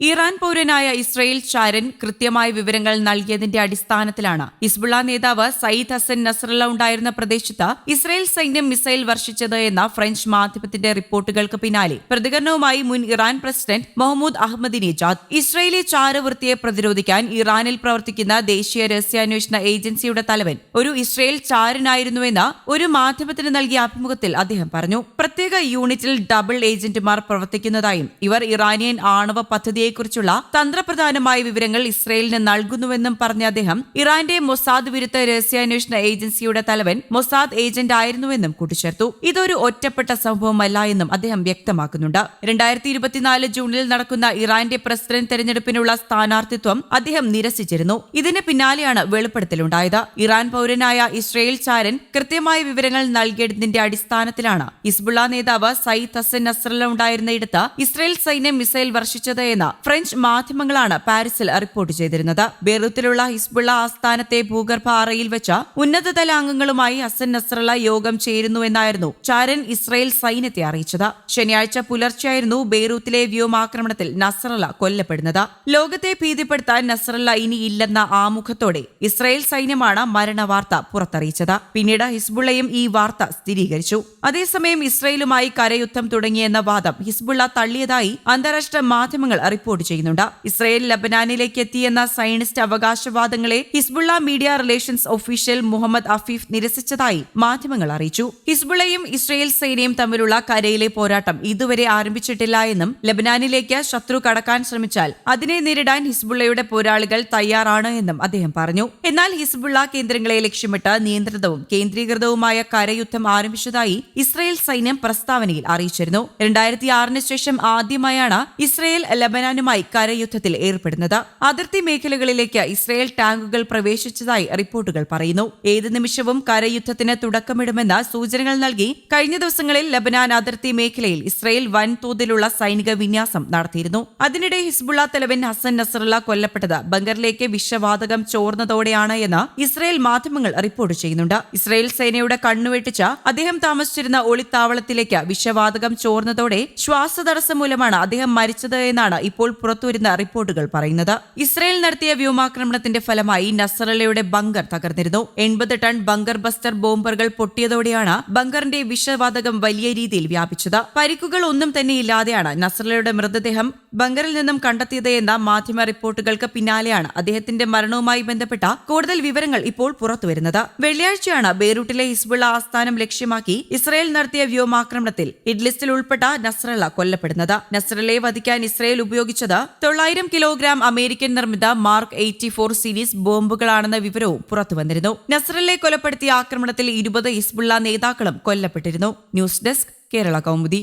Iran പൗരനായ Israel ചാരൻ കൃത്യമായ വിവരങ്ങൾ നൽകിയതിന്റെ അടിസ്ഥാനത്തിലാണ് ഇസ്ബുള്ള നേതാവ് സയ്യിദ് ഹസൻ നസ്രല്ല ഉണ്ടായിരുന്ന പ്രദേശത്ത് ഇസ്രയേൽ സൈന്യം മിസൈൽ വർഷിച്ചത് എന്ന ഫ്രഞ്ച് മാധ്യമത്തിന്റെ റിപ്പോർട്ടുകൾക്ക് പിന്നാലെ. പ്രതികരണവുമായി മുൻ Iran president Mahmoud Ahmadinejad Israeli ചാരവൃത്തിയെ പ്രതിരോധിക്കാൻ ഇറാനിൽ പ്രവർത്തിക്കുന്ന ദേശീയ രഹസ്യാന്വേഷണ ഏജൻസിയുടെ തലവൻ ഒരു ഇസ്രയേൽ ചാരനായിരുന്നുവെന്ന് ഒരു മാധ്യമത്തിന് നൽകിയ അഭിമുഖത്തിൽ അദ്ദേഹം പറഞ്ഞു. പ്രത്യേക യൂണിറ്റിൽ ഡബിൾ ഏജന്റുമാർ പ്രവർത്തിക്കുന്നതായും ഇവർ ഇറാനിയൻ ആണവ പദ്ധതിയെക്കുറിച്ചുള്ള തന്ത്രപ്രധാനമായ വിവരങ്ങൾ ഇസ്രയേലിന് നൽകുന്നുവെന്നും പറഞ്ഞ അദ്ദേഹം ഇറാന്റെ മൊസാദ് വിരുദ്ധ രഹസ്യാന്വേഷണ ഏജൻസിയുടെ തലവൻ മൊസാദ് ഏജന്റ് ആയിരുന്നുവെന്നും കൂട്ടിച്ചേർത്തു. ഇതൊരു ഒറ്റപ്പെട്ട സംഭവമല്ല എന്നും അദ്ദേഹം വ്യക്തമാക്കുന്നുണ്ട്. രണ്ടായിരത്തി ഇരുപത്തിനാല് ജൂണിൽ നടക്കുന്ന ഇറാന്റെ പ്രസിഡന്റ് തെരഞ്ഞെടുപ്പിനുള്ള സ്ഥാനാർത്ഥിത്വം അദ്ദേഹം നിരസിച്ചിരുന്നു. ഇതിന് പിന്നാലെയാണ് വെളിപ്പെടുത്തലുണ്ടായത്. ഇറാൻ പൌരനായ ഇസ്രയേൽ ചാരൻ കൃത്യമായ വിവരങ്ങൾ നൽകിയതിന്റെ അടിസ്ഥാനത്തിലാണ് ഇസ്ബുള്ള നേതാവ് സയ്യിദ് ഹസൻ നസ്രല്ല ഉണ്ടായിരുന്നയിടത്ത് ഇസ്രയേൽ സൈന്യം മിസൈൽ വർഷിച്ചത് എന്ന് ഫ്രഞ്ച് മാധ്യമങ്ങളാണ് പാരീസിൽ റിപ്പോർട്ട് ചെയ്തിരുന്നത്. ബെയ്റൂത്തിലുള്ള ഹിസ്ബുള്ള ആസ്ഥാനത്തെ ഭൂഗർഭ അറയിൽ വെച്ച ഉന്നതതല അംഗങ്ങളുമായി ഹസൻ നസ്രള യോഗം ചേരുന്നുവെന്നായിരുന്നു ചാരൻ ഇസ്രയേൽ സൈന്യത്തെ അറിയിച്ചത്. ശനിയാഴ്ച പുലർച്ചെയായിരുന്നു ബെയ്റൂത്തിലെ വ്യോമാക്രമണത്തിൽ നസ്രള കൊല്ലപ്പെടുന്നത്. ലോകത്തെ ഭീതിപ്പെടുത്താൻ നസ്രള്ള ഇനിയില്ലെന്ന ആമുഖത്തോടെ ഇസ്രയേൽ സൈന്യമാണ് മരണവാർത്ത പുറത്തറിയിച്ചത്. പിന്നീട് ഹിസ്ബുള്ളയും ഈ വാർത്ത സ്ഥിരീകരിച്ചു. അതേസമയം ഇസ്രയേലുമായി കരയുദ്ധം തുടങ്ങിയെന്ന വാദം ഹിസ്ബുള്ള തള്ളിയതായി അന്താരാഷ്ട്ര മാധ്യമങ്ങൾ റിപ്പോർട്ട് ചെയ്യുന്നുണ്ട്. ഇസ്രയേൽ ലബനാനിലേക്ക് എത്തിയെന്ന Zionist അവകാശവാദങ്ങളെ Hezbollah media relations official Muhammad Afif നിരസിച്ചതായി മാധ്യമങ്ങൾ അറിയിച്ചു. ഹിസ്ബുള്ളയും ഇസ്രയേൽ സേനയും തമ്മിലുള്ള കരയിലെ പോരാട്ടം ഇതുവരെ ആരംഭിച്ചിട്ടില്ല എന്നും ലബനാനിലേക്ക് ശത്രു കടക്കാൻ ശ്രമിച്ചാൽ അതിനെ നേരിടാൻ ഹിസ്ബുള്ളയുടെ പോരാളികൾ തയ്യാറാണ് എന്നും അദ്ദേഹം പറഞ്ഞു. എന്നാൽ ഹിസ്ബുള്ള കേന്ദ്രങ്ങളെ ലക്ഷ്യമിട്ട് നിയന്ത്രിതവും കേന്ദ്രീകൃതവുമായ കരയുദ്ധം ആരംഭിച്ചതായി ഇസ്രയേൽ സൈന്യം പ്രസ്താവനയിൽ അറിയിച്ചിരുന്നു. രണ്ടായിരത്തി ആറിന് ശേഷം ആദ്യമായാണ് ഇസ്രയേൽ ലബനാനുമായി കരയുദ്ധത്തിൽ ഏർപ്പെടുന്നത്. അതിർത്തി മേഖലകളിലേക്ക് ഇസ്രായേൽ ടാങ്കുകൾ പ്രവേശിച്ചതായി റിപ്പോർട്ടുകൾ പറയുന്നു. ഏത് നിമിഷവും കരയുദ്ധത്തിന് തുടക്കമിടുമെന്ന് സൂചനകൾ നൽകി കഴിഞ്ഞ ദിവസങ്ങളിൽ ലബനാൻ അതിർത്തി മേഖലയിൽ ഇസ്രയേൽ വൻതോതിലുള്ള സൈനിക വിന്യാസം നടത്തിയിരുന്നു. അതിനിടെ ഹിസ്ബുള്ള തലവൻ ഹസൻ നസറുള്ള കൊല്ലപ്പെട്ടത് ബങ്കറിലേക്ക് വിഷവാതകം ചോർന്നതോടെയാണ് എന്ന് ഇസ്രായേൽ മാധ്യമങ്ങൾ റിപ്പോർട്ട് ചെയ്യുന്നുണ്ട്. ഇസ്രായേൽ സേനയുടെ കണ്ണുവെട്ടിച്ച് അദ്ദേഹം താമസിച്ചിരുന്ന ഒളിത്താവളത്തിലേക്ക് വിഷവാതകം ചോർന്നതോടെ ശ്വാസതടസ്സം മൂലമാണ് അദ്ദേഹം മരിച്ചത് എന്നാണ് ഇപ്പോൾ പുറത്തുവരുന്ന റിപ്പോർട്ടുകൾ പറയുന്നത്. ഇസ്രയേൽ നടത്തിയ വ്യോമാക്രമണത്തിന്റെ ഫലമായി നസറലയുടെ ബങ്കർ തകർന്നിരുന്നു. എൺപത് ടൺ ബങ്കർ ബസ്റ്റർ ബോംബറുകൾ പൊട്ടിയതോടെയാണ് ബങ്കറിന്റെ വിഷവാതകം വലിയ രീതിയിൽ വ്യാപിച്ചത്. പരിക്കുകൾ ഒന്നും തന്നെ ഇല്ലാതെയാണ് നസറലയുടെ മൃതദേഹം ബങ്കറിൽ നിന്നും കണ്ടെത്തിയത് എന്ന മാധ്യമ റിപ്പോർട്ടുകൾക്ക് പിന്നാലെയാണ് അദ്ദേഹത്തിന്റെ മരണവുമായി ബന്ധപ്പെട്ട കൂടുതൽ വിവരങ്ങൾ ഇപ്പോൾ പുറത്തുവരുന്നത്. വെള്ളിയാഴ്ചയാണ് ബെയ്റൂട്ടിലെ ഹിസ്ബുള്ള ആസ്ഥാനം ലക്ഷ്യമാക്കി ഇസ്രയേൽ നടത്തിയ വ്യോമാക്രമണത്തിൽ ഇഡ്ലിസ്റ്റിൽ ഉൾപ്പെട്ട നസ്രല്ല കൊല്ലപ്പെടുന്നത്. നസ്രലയെ വധിക്കാൻ ഇസ്രയേൽ ഉപയോഗിച്ചത് തൊള്ളായിരം കിലോഗ്രാം അമേരിക്കൻ നിർമ്മിത മാർക്ക് എയ്റ്റി ഫോർ സീരീസ് ബോംബുകളാണെന്ന വിവരവും പുറത്തുവന്നിരുന്നു. നസ്രലെ കൊലപ്പെടുത്തിയ ആക്രമണത്തിൽ ഇരുപത് ഹിസ്ബുള്ള നേതാക്കളും കൊല്ലപ്പെട്ടിരുന്നു. News desk Kerala Kaumudi.